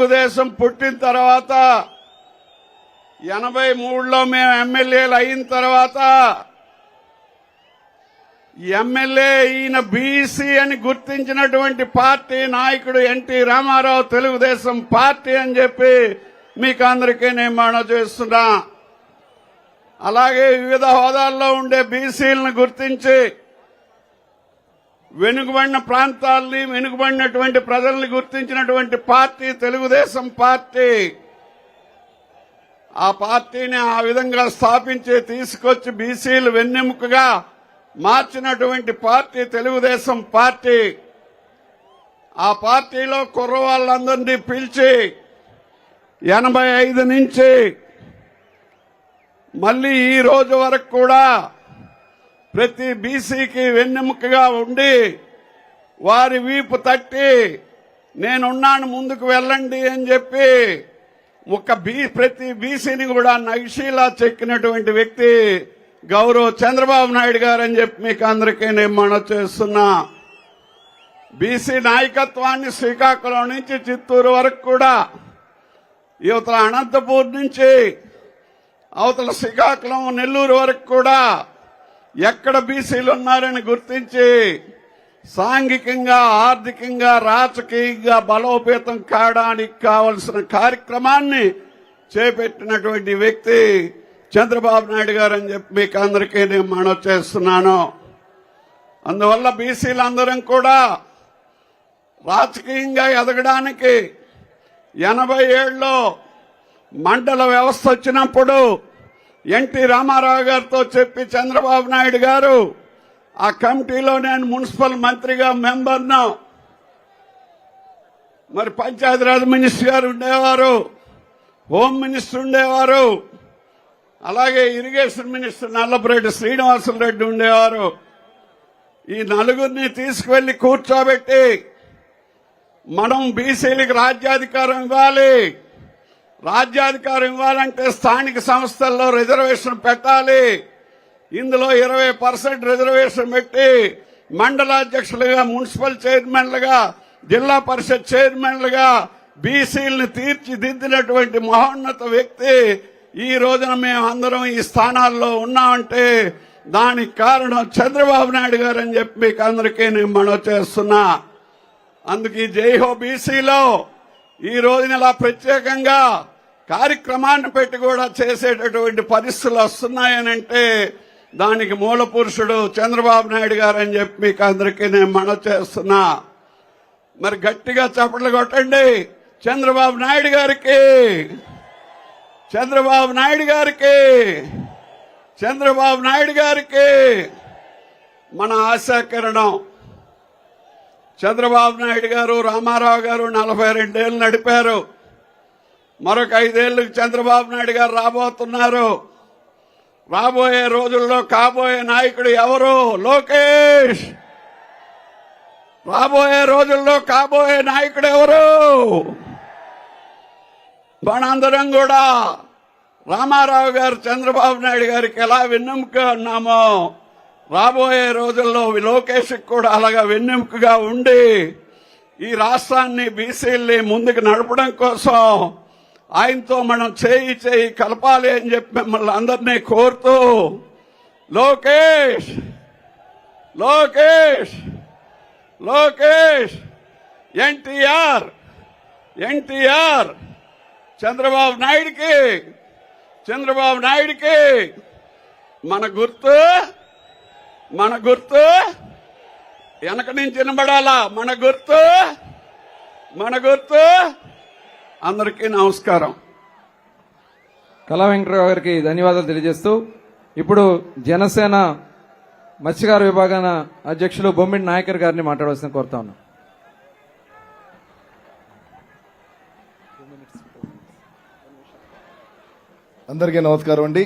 తెలుగుదేశం పుట్టిన తర్వాత ఎనభై మూడులో మేము ఎమ్మెల్యేలు అయిన తర్వాత ఎమ్మెల్యే ఈయన బీసీ అని గుర్తించినటువంటి పార్టీ నాయకుడు ఎన్టీ రామారావు తెలుగుదేశం పార్టీ అని చెప్పి మీకు అందరికీ నేను మనం చేస్తున్నా. అలాగే వివిధ హోదాల్లో ఉండే బీసీలను గుర్తించి వెనుకబడిన ప్రాంతాల్ని వెనుకబడినటువంటి ప్రజల్ని గుర్తించినటువంటి పార్టీ తెలుగుదేశం పార్టీ. ఆ పార్టీని ఆ విధంగా స్థాపించి తీసుకొచ్చి బీసీలు వెన్నెముకగా మార్చినటువంటి పార్టీ తెలుగుదేశం పార్టీ. ఆ పార్టీలో కుర్రవాళ్ళందరినీ పిలిచి ఎనభై ఐదు నుంచి మళ్ళీ ఈ రోజు వరకు కూడా ప్రతి బీసీకి వెన్నెముకగా ఉండి వారి వీపు తట్టి నేనున్నాను ముందుకు వెళ్ళండి అని చెప్పి ఒక బీ ప్రతి బీసీని కూడా నగిషీలా చెక్కినటువంటి వ్యక్తి గౌరవ్ చంద్రబాబు నాయుడు గారు అని చెప్పి మీకు అందరికీ నేను మనం చేస్తున్నా. బీసీ నాయకత్వాన్ని శ్రీకాకుళం నుంచి చిత్తూరు వరకు కూడా యువతల అనంతపూర్ నుంచి అవతల శ్రీకాకుళం నెల్లూరు వరకు కూడా ఎక్కడ బీసీలు ఉన్నారని గుర్తించి సాంఘికంగా ఆర్థికంగా రాజకీయంగా బలోపేతం కావడానికి కావలసిన కార్యక్రమాన్ని చేపట్టినటువంటి వ్యక్తి చంద్రబాబు నాయుడు గారు అని చెప్పి మీకు అందరికీ నేను మనవి చేస్తున్నాను. అందువల్ల బీసీలందరం కూడా రాజకీయంగా ఎదగడానికి ఎనభై ఏళ్ళలో మండల వ్యవస్థ వచ్చినప్పుడు ఎన్టీ రామారావు గారితో చెప్పి చంద్రబాబు నాయుడు గారు ఆ కమిటీలో నేను మున్సిపల్ మంత్రిగా మెంబర్ను. మరి పంచాయతీరాజ్ మినిస్టర్ గారు ఉండేవారు హోమ్ మినిస్టర్ ఉండేవారు అలాగే ఇరిగేషన్ మినిస్టర్ నల్లపురెడ్డి శ్రీనివాసరెడ్డి ఉండేవారు. ఈ నలుగురిని తీసుకువెళ్ళి కూర్చోబెట్టి మనం బీసీలకు రాజ్యాధికారం ఇవ్వాలి. రాజ్యాధికారం ఇవ్వాలంటే స్థానిక సంస్థల్లో రిజర్వేషన్ పెట్టాలి. ఇందులో ఇరవై పర్సెంట్ రిజర్వేషన్ పెట్టి మండలాధ్యక్షులుగా మున్సిపల్ చైర్మన్లుగా జిల్లా పరిషత్ చైర్మన్లుగా బీసీలను తీర్చిదిద్దినటువంటి మహోన్నత వ్యక్తి ఈ రోజున మేము అందరం ఈ స్థానాల్లో ఉన్నామంటే దానికి కారణం చంద్రబాబు నాయుడు గారు అని చెప్పి మీకు అందరికీ నేను మనవి చేస్తున్నా. జైహో బీసీలో. ఈ రోజున ఇలా ప్రత్యేకంగా కార్యక్రమాన్ని పెట్టి కూడా చేసేటటువంటి పరిస్థితులు వస్తున్నాయనంటే దానికి మూల పురుషుడు చంద్రబాబు నాయుడు గారు అని చెప్పి మీకు అందరికీ నేను మన చేస్తున్నా. మరి గట్టిగా చప్పట్లు కొట్టండి. చంద్రబాబు నాయుడు గారికి. చంద్రబాబు నాయుడు గారికి. చంద్రబాబు నాయుడు గారికి. మన ఆశాకిరణం. చంద్రబాబు నాయుడు గారు రామారావు గారు నలభై రెండేళ్ళు నడిపారు. మరొక ఐదేళ్ళకు చంద్రబాబు నాయుడు గారు రాబోతున్నారు. రాబోయే రోజుల్లో కాబోయే నాయకుడు ఎవరు? లోకేష్! రాబోయే రోజుల్లో కాబోయే నాయకుడు ఎవరు? మనందరం కూడా రామారావు గారు చంద్రబాబు నాయుడు గారికి ఎలా వెన్నెముక ఉన్నామో రాబోయే రోజుల్లో లోకేష్ కూడా అలాగా వెన్నెముకగా ఉండి ఈ రాష్ట్రాన్ని బీసీల్ని ముందుకు నడపడం కోసం ఆయనతో మనం చేయి చేయి కలపాలి అని చెప్పి మిమ్మల్ని అందరినీ కోరుతూ లోకేష్! లోకేష్! లోకేష్! ఎన్టీఆర్! ఎన్టీఆర్! చంద్రబాబు నాయుడికి! చంద్రబాబు నాయుడికి! మన గుర్తు మన గుర్తు వెనక నుంచి వినబడాలా మన గుర్తు మన గుర్తు అందరికీ నమస్కారం. కళా వెంకటరావు గారికి ధన్యవాదాలు తెలియజేస్తూ ఇప్పుడు జనసేన మత్స్యకార విభాగాన అధ్యక్షులు బొమ్మిడి నాయకర్ గారిని మాట్లాడవలసిన కోరుతా ఉన్నాం. అందరికీ నమస్కారం అండి.